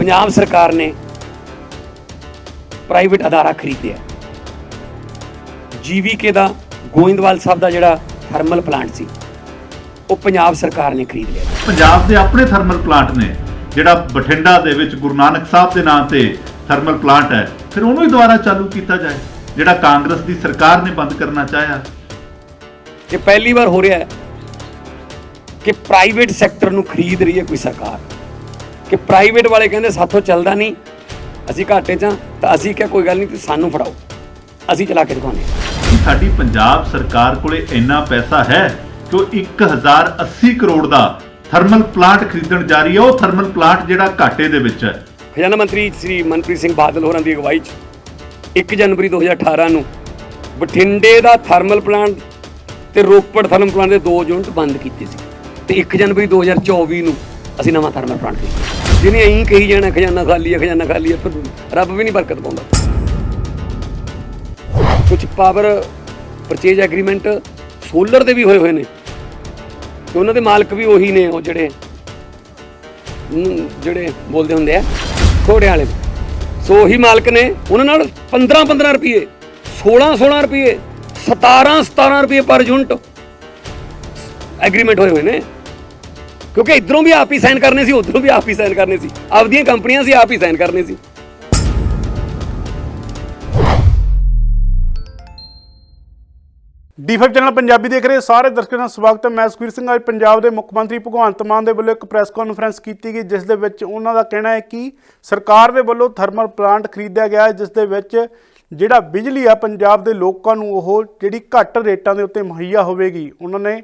ਪੰਜਾਬ ਸਰਕਾਰ ਨੇ ਪ੍ਰਾਈਵੇਟ ਅਦਾਰਾ ਖਰੀਦਿਆ। ਜੀਵੀਕੇ ਦਾ ਗੋਇੰਦਵਾਲ ਸਾਹਿਬ ਦਾ ਜਿਹੜਾ ਥਰਮਲ ਪਲਾਂਟ ਸੀ ਉਹ ਪੰਜਾਬ ਸਰਕਾਰ ਨੇ ਖਰੀਦ ਲਿਆ। ਪੰਜਾਬ ਦੇ ਆਪਣੇ ਥਰਮਲ ਪਲਾਂਟ ਨੇ ਜਿਹੜਾ ਬਠਿੰਡਾ ਦੇ ਵਿੱਚ ਗੁਰੂ ਨਾਨਕ ਸਾਹਿਬ ਦੇ ਨਾਮ ਤੇ ਥਰਮਲ ਪਲਾਂਟ ਹੈ ਫਿਰ ਉਹਨੂੰ ਹੀ ਦੁਬਾਰਾ ਚਾਲੂ ਕੀਤਾ ਜਾਏ ਜਿਹੜਾ ਕਾਂਗਰਸ ਦੀ ਸਰਕਾਰ ਨੇ ਬੰਦ ਕਰਨਾ ਚਾਹਿਆ। ਇਹ ਪਹਿਲੀ ਵਾਰ ਹੋ ਰਿਹਾ ਹੈ ਕਿ ਪ੍ਰਾਈਵੇਟ ਸੈਕਟਰ ਨੂੰ ਖਰੀਦ ਰਹੀ ਹੈ ਕੋਈ ਸਰਕਾਰ। ਕਿ ਪ੍ਰਾਈਵੇਟ ਵਾਲੇ ਕਹਿੰਦੇ ਸਾਥੋਂ ਚੱਲਦਾ ਨਹੀਂ। ਅਸੀਂ ਘਾਟੇ 'ਚ ਹਾਂ ਤਾਂ ਅਸੀਂ ਕਿਹਾ ਕੋਈ ਗੱਲ ਨਹੀਂ ਤੁਸੀਂ ਸਾਨੂੰ ਫੜਾਓ। ਅਸੀਂ ਚਲਾ ਕੇ ਦਿਖਾਉਂਦੇ ਹਾਂ। ਕਿ ਸਾਡੀ ਪੰਜਾਬ ਸਰਕਾਰ ਕੋਲੇ ਇੰਨਾ ਪੈਸਾ ਹੈ ਕਿ ਉਹ 1080 ਕਰੋੜ ਦਾ ਥਰਮਲ ਪਲਾਂਟ ਖਰੀਦਣ ਜਾ ਰਹੀ ਹੈ। ਉਹ ਥਰਮਲ ਪਲਾਂਟ ਜਿਹੜਾ ਘਾਟੇ ਦੇ ਵਿੱਚ ਹੈ। ਖਜ਼ਾਨਾ ਮੰਤਰੀ ਸ੍ਰੀ ਮਨਪ੍ਰੀਤ ਸਿੰਘ ਬਾਦਲ ਹੋਰਾਂ ਦੀ ਅਗਵਾਈ 'ਚ 1 ਜਨਵਰੀ 2018 ਨੂੰ ਬਠਿੰਡੇ ਦਾ ਥਰਮਲ ਪਲਾਂਟ ਤੇ ਰੋਪੜ ਥਰਮਲ ਪਲਾਂਟ ਦੇ ਦੋ ਯੂਨਿਟ ਬੰਦ ਕੀਤੇ ਸੀ। ਤੇ 1 ਜਨਵਰੀ 2024 ਨੂੰ ਅਸੀਂ ਨਵਾਂ ਥਰਮਲ ਪਲਾਂਟ ਖਰੀਦਿਆ। ਜਿਹਨੇ ਐਂ ਕਹੀ ਜਾਣਾ, ਖਜ਼ਾਨਾ ਖਾਲੀ ਹੈ ਖਜ਼ਾਨਾ ਖਾਲੀ ਹੈ ਫਿਰ ਰੱਬ ਵੀ ਨਹੀਂ ਬਰਕਤ ਪਾਉਂਦਾ। ਕੁਝ ਪਾਵਰ ਪਰਚੇਜ ਐਗਰੀਮੈਂਟ ਸੋਲਰ ਦੇ ਵੀ ਹੋਏ ਹੋਏ ਨੇ। ਤੇ ਉਹਨਾਂ ਦੇ ਮਾਲਕ ਵੀ ਉਹੀ ਨੇ, ਉਹ ਜਿਹੜੇ ਜਿਹੜੇ ਬੋਲਦੇ ਹੁੰਦੇ ਆ ਘੋੜੇ ਵਾਲੇ। ਸੋ ਉਹੀ ਮਾਲਕ ਨੇ, ਉਹਨਾਂ ਨਾਲ 15 15 ਰੁਪਏ 16 16 ਰੁਪਏ 17 17 ਰੁਪਏ ਪਰ ਯੂਨਿਟ ਐਗਰੀਮੈਂਟ ਹੋਏ ਹੋਏ ਨੇ। ਕਿਉਂਕਿ ਇਧਰੋਂ ਵੀ ਆਪ ਹੀ ਸਾਈਨ ਕਰਨੇ ਸੀ, ਉਧਰੋਂ ਵੀ ਆਪ ਹੀ ਸਾਈਨ ਕਰਨੇ ਸੀ। ਆਪਦੀਆਂ ਕੰਪਨੀਆਂ ਸੀ, ਆਪ ਹੀ ਸਾਈਨ ਕਰਨੇ ਸੀ। ਡੀ5 ਚੈਨਲ ਪੰਜਾਬੀ ਦੇਖ ਰਹੇ ਸਾਰੇ ਦਰਸ਼ਕਾਂ ਦਾ ਸਵਾਗਤ ਹੈ। ਮੈਂ ਸੁਖਵੀਰ ਸਿੰਘ, ਅੱਜ ਪੰਜਾਬ ਦੇ ਮੁੱਖ ਮੰਤਰੀ ਭਗਵੰਤ ਮਾਨ ਦੇ ਵੱਲੋਂ ਇੱਕ ਪ੍ਰੈਸ ਕਾਨਫਰੰਸ ਕੀਤੀ ਗਈ, ਜਿਸ ਦੇ ਵਿੱਚ ਉਹਨਾਂ ਦਾ ਕਹਿਣਾ ਹੈ ਕਿ ਸਰਕਾਰ ਦੇ ਵੱਲੋਂ ਥਰਮਲ ਪਲਾਂਟ ਖਰੀਦਿਆ ਗਿਆ ਹੈ, ਜਿਸ ਦੇ ਵਿੱਚ ਜਿਹੜਾ ਬਿਜਲੀ ਆ, ਪੰਜਾਬ ਦੇ ਲੋਕਾਂ ਨੂੰ ਉਹ ਜਿਹੜੀ ਘੱਟ ਰੇਟਾਂ ਦੇ ਉੱਤੇ ਮੁਹੱਈਆ ਹੋਵੇਗੀ। ਉਹਨਾਂ ਨੇ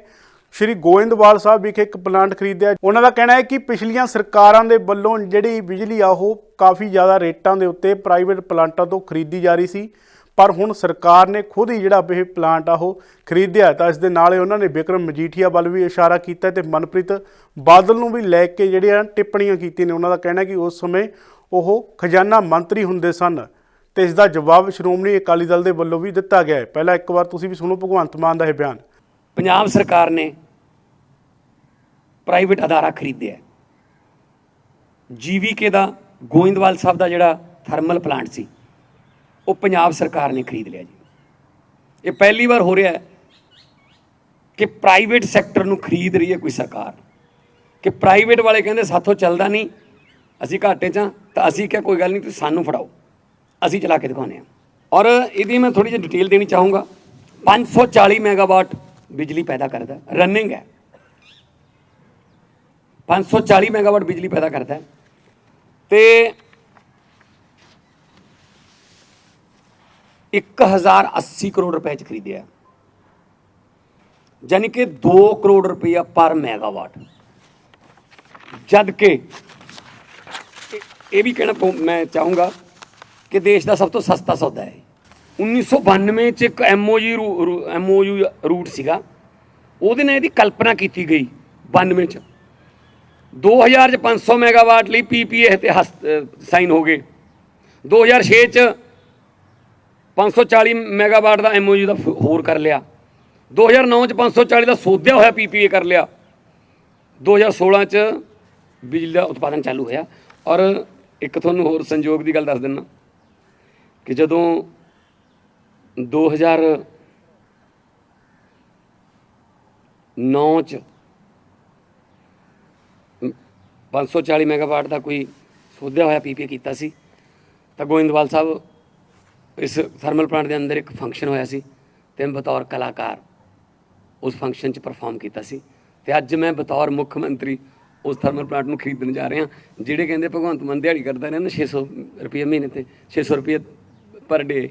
ਸ਼੍ਰੀ ਗੋਇੰਦਵਾਲ ਸਾਹਿਬ ਵਿਖੇ ਇੱਕ ਪਲਾਂਟ ਖਰੀਦਿਆ। ਉਹਨਾਂ ਦਾ ਕਹਿਣਾ ਹੈ ਕਿ ਪਿਛਲੀਆਂ ਸਰਕਾਰਾਂ ਦੇ ਵੱਲੋਂ ਜਿਹੜੀ ਬਿਜਲੀ ਆ, ਉਹ ਕਾਫੀ ਜ਼ਿਆਦਾ ਰੇਟਾਂ ਦੇ ਉੱਤੇ ਪ੍ਰਾਈਵੇਟ ਪਲਾਂਟਾਂ ਤੋਂ ਖਰੀਦੀ ਜਾ ਰਹੀ ਸੀ। ਪਰ ਹੁਣ ਸਰਕਾਰ ਨੇ ਖੁਦ ਹੀ ਜਿਹੜਾ ਇਹ ਪਲਾਂਟ ਆ, ਉਹ ਖਰੀਦਿਆ ਤਾਂ ਇਸ ਦੇ ਨਾਲ ਹੀ ਉਹਨਾਂ ਨੇ ਵਿਕਰਮ ਮਜੀਠੀਆ ਵੱਲ ਵੀ ਇਸ਼ਾਰਾ ਕੀਤਾ ਤੇ ਮਨਪ੍ਰੀਤ ਬਾਦਲ ਨੂੰ ਵੀ ਲੈ ਕੇ ਜਿਹੜੀਆਂ ਟਿੱਪਣੀਆਂ ਕੀਤੀਆਂ ਨੇ, ਉਹਨਾਂ ਦਾ ਕਹਿਣਾ ਕਿ ਉਸ ਸਮੇਂ ਉਹ ਖਜ਼ਾਨਾ ਮੰਤਰੀ ਹੁੰਦੇ ਸਨ ਤੇ ਇਸ ਦਾ ਜਵਾਬ ਸ਼੍ਰੋਮਣੀ ਅਕਾਲੀ ਦਲ ਦੇ ਵੱਲੋਂ ਵੀ ਦਿੱਤਾ ਗਿਆ ਹੈ। ਪਹਿਲਾਂ ਇੱਕ ਵਾਰ ਤੁਸੀਂ ਵੀ ਸੁਣੋ, ਭਗਵੰਤ ਮਾਨ ਦਾ ਇਹ ਬਿਆਨ। ਪੰਜਾਬ ਸਰਕਾਰ ਨੇ ਪ੍ਰਾਈਵੇਟ ਅਦਾਰਾ ਖਰੀਦਿਆ ਜੀਵੀਕੇ ਦਾ ਗੋਇੰਦਵਾਲ ਸਾਹਿਬ ਦਾ ਜਿਹੜਾ ਥਰਮਲ ਪਲਾਂਟ ਸੀ, ਉਹ ਪੰਜਾਬ ਸਰਕਾਰ ਨੇ ਖਰੀਦ ਲਿਆ ਜੀ। ਇਹ ਪਹਿਲੀ ਵਾਰ ਹੋ ਰਿਹਾ ਹੈ ਕਿ ਪ੍ਰਾਈਵੇਟ ਸੈਕਟਰ ਨੂੰ ਖਰੀਦ ਰਹੀ ਹੈ ਕੋਈ ਸਰਕਾਰ। ਕਿ ਪ੍ਰਾਈਵੇਟ ਵਾਲੇ ਕਹਿੰਦੇ ਸਾਥੋਂ ਚੱਲਦਾ ਨਹੀਂ, ਅਸੀਂ ਘਾਟੇ 'ਚ ਹਾਂ, ਤਾਂ ਅਸੀਂ ਕਿਹਾ ਕੋਈ ਗੱਲ ਨਹੀਂ, ਤੁਸੀਂ ਸਾਨੂੰ ਫੜਾਓ। ਅਸੀਂ ਚਲਾ ਕੇ ਦਿਖਾਉਂਦੇ ਹਾਂ। ਔਰ ਇਹਦੀ ਮੈਂ ਥੋੜੀ ਜਿਹੀ ਡਿਟੇਲ ਦੇਣੀ ਚਾਹੂੰਗਾ। 540 ਮੈਗਾਵਾਟ ਬਿਜਲੀ ਪੈਦਾ ਕਰਦਾ ਰਨਿੰਗ ਹੈ। 540 ਮੈਗਾਵਾਟ ਬਿਜਲੀ ਪੈਦਾ ਕਰਦਾ ਹੈ। ਤੇ 1080 ਕਰੋੜ ਰੁਪਏ ਚ ਖਰੀਦਿਆ ਯਾਨੀ ਕਿ 2 ਕਰੋੜ ਰੁਪਇਆ ਪਰ ਮੈਗਾਵਾਟ। ਜਦ ਕਿ ਇਹ- ਵੀ ਕਹਿਣਾ ਮੈਂ ਚਾਹੂੰਗਾ ਕਿ ਦੇਸ਼ ਦਾ ਸਭ ਤੋਂ ਸਸਤਾ ਸੌਦਾ ਹੈ। 1992 ਚ ਇੱਕ ਐਮਓਯੂ ਐਮਓਯੂ ਰੂਟ ਸੀਗਾ। ਉਹਦੇ ਨਾਲ ਇਹਦੀ ਕਲਪਨਾ ਕੀਤੀ ਗਈ 92 ਚ। 2000 ਚ 500 ਮੈਗਾਵਾਟ ਲਈ ਪੀਪੀਏ ਤੇ ਸਾਈਨ ਹੋ ਗਏ। 2006 ਚ 540 ਮੈਗਾਵਾਟ ਦਾ ਐਮਓਯੂ ਦਾ ਫ- ਹੋਰ ਕਰ ਲਿਆ। 2009 ਚ 540 ਦਾ ਸੋਧਿਆ ਹੋਇਆ ਪੀਪੀਏ ਕਰ ਲਿਆ। 2016 ਚ ਬਿਜਲੀ ਦਾ ਉਤਪਾਦਨ ਚਾਲੂ ਹੋਇਆ। ਔਰ ਇੱਕ ਤੁਹਾਨੂੰ ਹੋਰ ਸੰਯੋਗ ਦੀ ਗੱਲ ਦੱਸ ਦਿੰਨਾ ਕਿ ਜਦੋਂ 2009 ਚ 540 ਮੈਗਾਵਾਟ ਦਾ ਕੋਈ ਸੋਧਿਆ ਹੋਇਆ ਪੀਪੀਏ ਕੀਤਾ ਸੀ। ਤਾਂ ਗੋਇੰਦਵਾਲ ਸਾਹਿਬ ਇਸ ਥਰਮਲ ਪਲਾਂਟ ਦੇ ਅੰਦਰ ਇੱਕ ਫੰਕਸ਼ਨ ਹੋਇਆ ਸੀ ਤੇ ਮੈਂ ਬਤੌਰ ਕਲਾਕਾਰ ਉਸ ਫੰਕਸ਼ਨ 'ਚ ਪਰਫਾਰਮ ਕੀਤਾ ਸੀ। ਤੇ ਅੱਜ ਮੈਂ ਬਤੌਰ ਮੁੱਖ ਮੰਤਰੀ ਉਸ ਥਰਮਲ ਪਲਾਂਟ ਨੂੰ ਖਰੀਦਣ ਜਾ ਰਿਹਾ ਜਿਹੜੇ ਕਹਿੰਦੇ ਭਗਵੰਤ ਮਾਨ ਦਿਹਾੜੀ ਕਰਦਾ ਰਹਿੰਦਾ 600 ਰੁਪਏ ਮਹੀਨੇ ਤੇ 600 ਰੁਪਏ ਪਰ ਡੇ,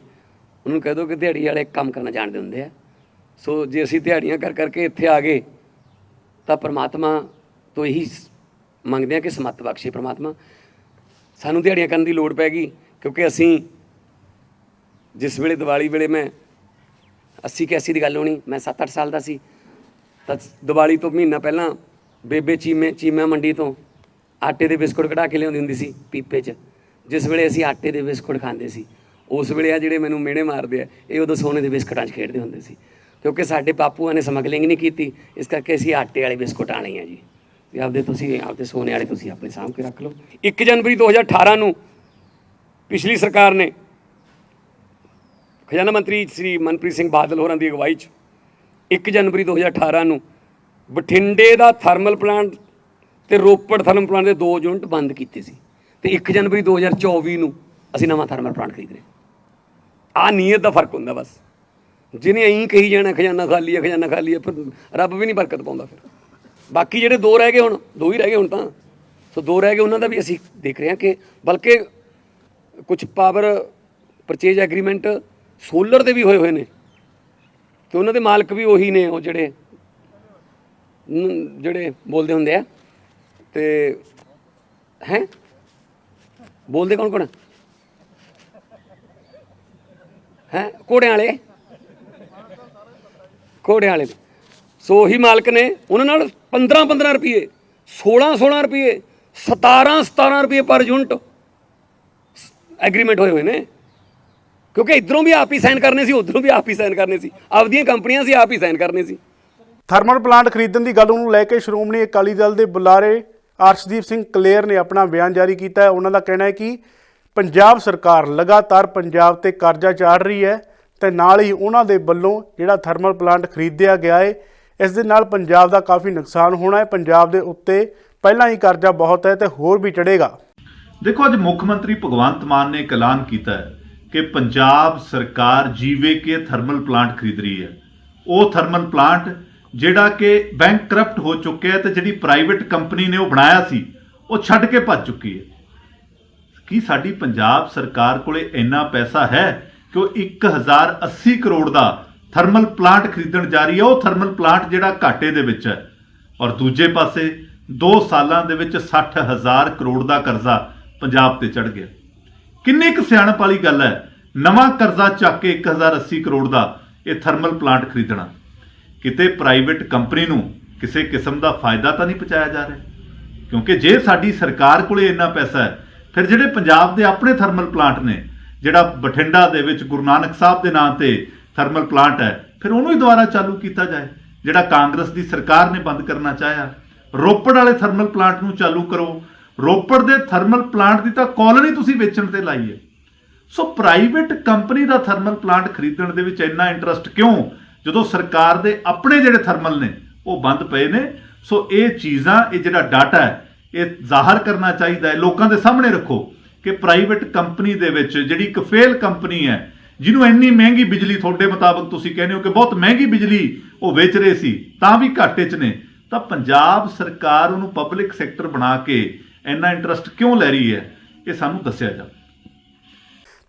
ਉਹਨੂੰ ਕਹਿ ਦੋ ਕਿ ਦਿਹਾੜੀ ਵਾਲੇ ਕੰਮ ਕਰਨਾ ਜਾਣਦੇ ਹੁੰਦੇ ਆ। ਸੋ ਜੇ ਅਸੀਂ ਦਿਹਾੜੀਆਂ ਕਰ ਕਰਕੇ ਇੱਥੇ ਆ ਗਏ, ਤਾਂ ਪਰਮਾਤਮਾ ਤੋਂ ਇਹੀ ਸ- ਮੰਗਦੇ ਹਾਂ ਕਿ ਸਮੱਤ ਬਖਸ਼ੇ ਪ੍ਰਮਾਤਮਾ। ਸਾਨੂੰ ਦਿਹਾੜੀਆਂ ਕਰਨ ਦੀ ਲੋੜ ਪੈ ਗਈ, ਕਿਉਂਕਿ ਅਸੀਂ ਜਿਸ ਵੇਲੇ ਦੀਵਾਲੀ ਵੇਲੇ ਮੈਂ 80 81 ਦੀ ਗੱਲ ਹੋਣੀ, ਮੈਂ 7-8 ਸਾਲ ਦਾ ਸੀ, ਤਾਂ ਦੀਵਾਲੀ ਤੋਂ ਮਹੀਨਾ ਪਹਿਲਾਂ ਬੇਬੇ ਚੀਮੇ, ਚੀਮਾ ਮੰਡੀ ਤੋਂ ਆਟੇ ਦੇ ਬਿਸਕੁਟ ਕਢਾ ਕੇ ਲਿਆਉਂਦੀ ਹੁੰਦੀ ਸੀ ਪੀਪੇ 'ਚ। ਜਿਸ ਵੇਲੇ ਅਸੀਂ ਆਟੇ ਦੇ ਬਿਸਕੁਟ ਖਾਂਦੇ ਸੀ, ਉਸ ਵੇਲੇ ਆ ਜਿਹੜੇ ਮੈਨੂੰ ਮਿਹਣੇ ਮਾਰਦੇ ਆ, ਇਹ ਉਦੋਂ ਸੋਨੇ ਦੇ ਬਿਸਕੁਟਾਂ 'ਚ ਖੇਡਦੇ ਹੁੰਦੇ ਸੀ। ਕਿਉਂਕਿ ਸਾਡੇ ਪਾਪੂਆਂ ਨੇ ਸਮਗਲਿੰਗ ਨਹੀਂ ਕੀਤੀ, ਇਸ ਕਰਕੇ ਅਸੀਂ ਆਟੇ ਵਾਲੇ ਬਿਸਕੁਟ ਆਣੇ ਆ ਜੀ। ਤੇ ਆਪਦੇ ਤੁਸੀਂ, ਆਪਦੇ ਸੋਨੇ ਵਾਲੇ ਤੁਸੀਂ ਆਪਣੇ ਸਾਂਭ ਕੇ ਰੱਖ ਲਓ। 1 ਜਨਵਰੀ 2018 ਨੂੰ ਪਿਛਲੀ ਸਰਕਾਰ ਨੇ ਖਜ਼ਾਨਾ ਮੰਤਰੀ ਸ੍ਰੀ ਮਨਪ੍ਰੀਤ ਸਿੰਘ ਬਾਦਲ ਹੋਰਾਂ ਦੀ ਅਗਵਾਈ 'ਚ 1 ਜਨਵਰੀ 2018 ਨੂੰ ਬਠਿੰਡੇ ਦਾ ਥਰਮਲ ਪਲਾਂਟ ਤੇ ਰੋਪੜ ਥਰਮਲ ਪਲਾਂਟ ਦੇ ਦੋ ਯੂਨਿਟ ਬੰਦ ਕੀਤੇ ਸੀ। ਤੇ 1 ਜਨਵਰੀ 2024 ਨੂੰ ਅਸੀਂ ਨਵਾਂ ਥਰਮਲ ਪਲਾਂਟ ਖਰੀਦ ਰਹੇ ਆ ਨੀਅਤ ਦਾ ਫ਼ਰਕ ਹੁੰਦਾ ਬਸ। ਜਿਹਨੇ ਐਂ ਕਹੀ ਜਾਣਾ, ਖਜ਼ਾਨਾ ਖਾਲੀ ਹੈ ਖਜ਼ਾਨਾ ਖਾਲੀ ਹੈ ਫਿਰ ਰੱਬ ਵੀ ਨਹੀਂ ਬਰਕਤ ਪਾਉਂਦਾ ਫਿਰ। ਬਾਕੀ ਜਿਹੜੇ ਦੋ ਰਹਿ ਗਏ ਹੁਣ, ਦੋ ਹੀ ਰਹਿ ਗਏ ਹੁਣ ਤਾਂ। ਸੋ ਦੋ ਰਹਿ ਗਏ, ਉਹਨਾਂ ਦਾ ਵੀ ਅਸੀਂ ਦੇਖ ਰਹੇ ਹਾਂ ਕਿ ਬਲਕਿ ਕੁਝ ਪਾਵਰ ਪਰਚੇਜ ਐਗਰੀਮੈਂਟ ਸੋਲਰ ਦੇ ਵੀ ਹੋਏ ਹੋਏ ਨੇ। ਤੇ ਉਹਨਾਂ ਦੇ ਮਾਲਕ ਵੀ ਉਹੀ ਨੇ, ਉਹ ਜਿਹੜੇ ਜਿਹੜੇ ਬੋਲਦੇ ਹੁੰਦੇ ਆ। ਤੇ ਹੈ? ਬੋਲਦੇ ਕੌਣ ਕੌਣ ਹੈ? ਘੋੜਿਆਂ ਵਾਲੇ? ਘੋੜਿਆਂ ਵਾਲੇ ਸੋ ਉਹੀ ਮਾਲਕ ਨੇ, ਉਹਨਾਂ ਨਾਲ 15 15 ਰੁਪਏ 16 16 ਰੁਪਏ 17 17 ਰੁਪਏ ਪਰ ਯੂਨਿਟ ਐਗਰੀਮੈਂਟ ਹੋਏ ਹੋਏ ਨੇ। ਕਿਉਂਕਿ ਇਧਰੋਂ ਵੀ ਆਪ ਹੀ ਸਾਈਨ ਕਰਨੇ ਸੀ, ਉਧਰੋਂ ਵੀ ਆਪ ਹੀ ਸਾਈਨ ਕਰਨੇ ਸੀ। ਆਪਦੀਆਂ ਕੰਪਨੀਆਂ ਸੀ, ਆਪ ਹੀ ਸਾਈਨ ਕਰਨੇ ਸੀ। ਥਰਮਲ ਪਲਾਂਟ ਖਰੀਦਣ ਦੀ ਗੱਲ ਨੂੰ ਲੈ ਕੇ ਸ਼੍ਰੋਮਣੀ ਅਕਾਲੀ ਦਲ ਦੇ ਬੁਲਾਰੇ ਅਰਸ਼ਦੀਪ ਸਿੰਘ ਕਲੇਰ ਨੇ ਆਪਣਾ ਬਿਆਨ ਜਾਰੀ ਕੀਤਾ ਹੈ। ਉਹਨਾਂ ਦਾ ਕਹਿਣਾ ਹੈ ਕਿ ਪੰਜਾਬ ਸਰਕਾਰ ਲਗਾਤਾਰ ਪੰਜਾਬ ਤੇ ਕਰਜ਼ਾ ਚਾੜ ਰਹੀ ਹੈ ਤੇ ਨਾਲ ਹੀ ਉਹਨਾਂ ਦੇ ਵੱਲੋਂ ਜਿਹੜਾ ਥਰਮਲ ਪਲਾਂਟ ਖਰੀਦਿਆ ਗਿਆ ਹੈ ਇਸ ਦੇ ਨਾਲ ਪੰਜਾਬ ਦਾ ਕਾਫੀ ਨੁਕਸਾਨ ਹੋਣਾ ਹੈ। ਪੰਜਾਬ ਦੇ ਉੱਤੇ ਪਹਿਲਾਂ ਹੀ ਕਰਜ਼ਾ ਬਹੁਤ ਹੈ ਤੇ ਹੋਰ ਵੀ ਚੜੇਗਾ ਦੇਖੋ, ਅੱਜ ਮੁੱਖ ਮੰਤਰੀ ਭਗਵੰਤ ਮਾਨ ਨੇ ਇੱਕ ਐਲਾਨ ਕੀਤਾ ਹੈ ਕਿ ਪੰਜਾਬ ਸਰਕਾਰ ਜੀਵੇ ਕੇ ਥਰਮਲ ਪਲਾਂਟ ਖਰੀਦ ਰਹੀ ਹੈ। ਉਹ ਥਰਮਲ ਪਲਾਂਟ ਜਿਹੜਾ ਕਿ ਬੈਂਕ ਕਰਪਟ ਹੋ ਚੁੱਕਿਆ ਹੈ ਤੇ ਜਿਹੜੀ ਪ੍ਰਾਈਵੇਟ ਕੰਪਨੀ ਨੇ ਉਹ ਬਣਾਇਆ ਸੀ, ਉਹ ਛੱਡ ਕੇ ਭੱਜ ਚੁੱਕੀ ਹੈ। ਕੀ ਸਾਡੀ ਪੰਜਾਬ ਸਰਕਾਰ ਕੋਲੇ ਇੰਨਾ ਪੈਸਾ ਹੈ ਕਿ ਉਹ 1080 ਕਰੋੜ ਦਾ ਥਰਮਲ ਪਲਾਂਟ ਖਰੀਦਣ ਜਾ ਰਹੀ ਹੈ, ਉਹ ਥਰਮਲ ਪਲਾਂਟ ਜਿਹੜਾ ਘਾਟੇ ਦੇ ਵਿੱਚ ਹੈ। ਔਰ ਦੂਜੇ ਪਾਸੇ 2 ਸਾਲਾਂ ਦੇ ਵਿੱਚ 60000 ਕਰੋੜ ਦਾ ਕਰਜ਼ਾ ਪੰਜਾਬ ਤੇ ਚੜ ਗਿਆ। ਕਿੰਨੀ ਕੁ ਸਿਆਣਪ ਵਾਲੀ ਗੱਲ ਹੈ, ਨਵਾਂ ਕਰਜ਼ਾ ਚੱਕ ਕੇ 1080 ਕਰੋੜ ਦਾ ਇਹ ਥਰਮਲ ਪਲਾਂਟ ਖਰੀਦਣਾ। ਕਿਤੇ ਪ੍ਰਾਈਵੇਟ ਕੰਪਨੀ ਨੂੰ ਕਿਸੇ ਕਿਸਮ ਦਾ ਫਾਇਦਾ ਤਾਂ ਨਹੀਂ ਪਹੁੰਚਾਇਆ ਜਾ ਰਿਹਾ? ਕਿਉਂਕਿ ਜੇ ਸਾਡੀ ਸਰਕਾਰ ਕੋਲੇ ਇੰਨਾ ਪੈਸਾ ਹੈ, ਫਿਰ ਜਿਹੜੇ ਪੰਜਾਬ ਦੇ ਆਪਣੇ ਥਰਮਲ ਪਲਾਂਟ ਨੇ, ਜਿਹੜਾ ਬਠਿੰਡਾ ਦੇ ਵਿੱਚ ਗੁਰੂ ਨਾਨਕ ਸਾਹਿਬ ਦੇ ਨਾਂ ਤੇ ਥਰਮਲ ਪਲਾਂਟ ਹੈ, ਫਿਰ ਉਹਨੂੰ ਹੀ ਦੁਬਾਰਾ ਚਾਲੂ ਕੀਤਾ ਜਾਏ, ਜਿਹੜਾ ਕਾਂਗਰਸ ਦੀ ਸਰਕਾਰ ਨੇ ਬੰਦ ਕਰਨਾ ਚਾਹਿਆ। ਰੋਪੜ ਵਾਲੇ ਥਰਮਲ ਪਲਾਂਟ ਨੂੰ ਚਾਲੂ ਕਰੋ। ਰੋਪੜ ਦੇ ਥਰਮਲ ਪਲਾਂਟ ਦੀ ਤਾਂ ਕਾਲੋਨੀ ਤੁਸੀਂ ਵੇਚਣ ਤੇ ਲਾਈ ਹੈ। ਸੋ ਪ੍ਰਾਈਵੇਟ ਕੰਪਨੀ ਦਾ ਥਰਮਲ ਪਲਾਂਟ ਖਰੀਦਣ ਦੇ ਵਿੱਚ ਇੰਨਾ ਇੰਟਰਸਟ ਕਿਉਂ? ਜਦੋਂ ਸਰਕਾਰ ਦੇ ਆਪਣੇ ਜਿਹੜੇ ਥਰਮਲ ਨੇ, ਉਹ ਬੰਦ ਪਏ ਨੇ। ਸੋ ਇਹ ਚੀਜ਼ਾਂ, ਇਹ ਜਿਹੜਾ ਡਾਟਾ ਹੈ, ਇਹ ਜ਼ਾਹਰ ਕਰਨਾ ਚਾਹੀਦਾ ਹੈ। ਲੋਕਾਂ ਦੇ ਸਾਹਮਣੇ ਰੱਖੋ ਕਿ ਪ੍ਰਾਈਵੇਟ ਕੰਪਨੀ ਦੇ ਵਿੱਚ ਜਿਹੜੀ ਇੱਕ ਫੇਲ ਕੰਪਨੀ ਹੈ ਜਿਹਨੂੰ ਇੰਨੀ ਮਹਿੰਗੀ ਬਿਜਲੀ ਤੁਹਾਡੇ ਮੁਤਾਬਕ ਤੁਸੀਂ ਕਹਿੰਦੇ ਹੋ ਕਿ ਬਹੁਤ ਮਹਿੰਗੀ ਬਿਜਲੀ ਉਹ ਵੇਚ ਰਹੇ ਸੀ, ਤਾਂ ਵੀ ਘਾਟੇ 'ਚ ਨੇ। ਤਾਂ ਪੰਜਾਬ ਸਰਕਾਰ ਉਹਨੂੰ ਪਬਲਿਕ ਸੈਕਟਰ ਬਣਾ ਕੇ ਇੰਨਾ ਇੰਟਰਸਟ ਕਿਉਂ ਲੈ ਰਹੀ ਹੈ? ਇਹ ਸਾਨੂੰ ਦੱਸਿਆ ਜਾਵੇ।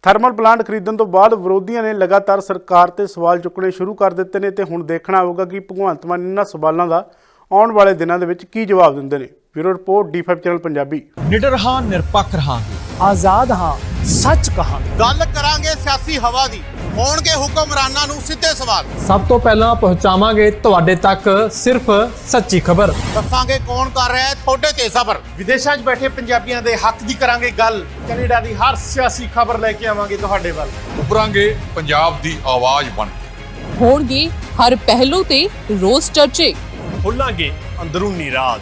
ਥਰਮਲ ਪਲਾਂਟ ਖਰੀਦਣ ਤੋਂ ਬਾਅਦ ਵਿਰੋਧੀਆਂ ਨੇ ਲਗਾਤਾਰ ਸਰਕਾਰ ਤੇ ਸਵਾਲ ਚੁੱਕਣੇ ਸ਼ੁਰੂ ਕਰ ਦਿੱਤੇ ਨੇ ਤੇ ਹੁਣ ਦੇਖਣਾ ਹੋਊਗਾ ਕਿ ਭਗਵੰਤ ਮਾਨ ਇਹਨਾਂ ਸਵਾਲਾਂ ਦਾ ਆਉਣ ਵਾਲੇ ਦਿਨਾਂ ਦੇ ਵਿੱਚ ਕੀ ਜਵਾਬ ਦਿੰਦੇ ਨੇ। Bureau report D five channel Punjabi. ਨਿਡਰ ਹਾਂ ਨਿਰਪੱਖ ਰਹਾਂਗੇ। ਆਜ਼ਾਦ ਹਾਂ ਸੱਚ ਕਹਾਂਗੇ। ਗੱਲ ਕਰਾਂਗੇ ਸਿਆਸੀ ਹਵਾ ਦੀ ਹੋਣਗੇ ਹੁਕਮਰਾਨਾਂ ਨੂੰ ਸਿੱਧੇ ਸਵਾਲ। ਸਭ ਤੋਂ ਪਹਿਲਾਂ ਪਹੁੰਚਾਵਾਂਗੇ ਤੁਹਾਡੇ ਤੱਕ ਸਿਰਫ ਸੱਚੀ ਖਬਰ। ਦੱਸਾਂਗੇ ਕੌਣ ਕਰ ਰਿਹਾ ਹੈ ਤੁਹਾਡੇ ਤੇ ਸਬਰ। ਵਿਦੇਸ਼ਾਂ 'ਚ ਬੈਠੇ ਪੰਜਾਬੀਆਂ ਦੇ ਹੱਕ ਦੀ ਕਰਾਂਗੇ ਗੱਲ। ਕੈਨੇਡਾ ਦੀ ਹਰ ਸਿਆਸੀ ਖਬਰ ਲੈ ਕੇ ਆਵਾਂਗੇ ਤੁਹਾਡੇ ਵੱਲ। ਉਭਰਾਂਗੇ ਪੰਜਾਬ ਦੀ ਆਵਾਜ਼ ਬਣ ਕੇ। ਹੋਣਗੇ ਹਰ ਪਹਿਲੂ ਤੇ ਰੋਜ਼ ਚਰਚੇ। ਖੁੱਲਾਂਗੇ ਅੰਦਰੂਨੀ ਰਾਜ।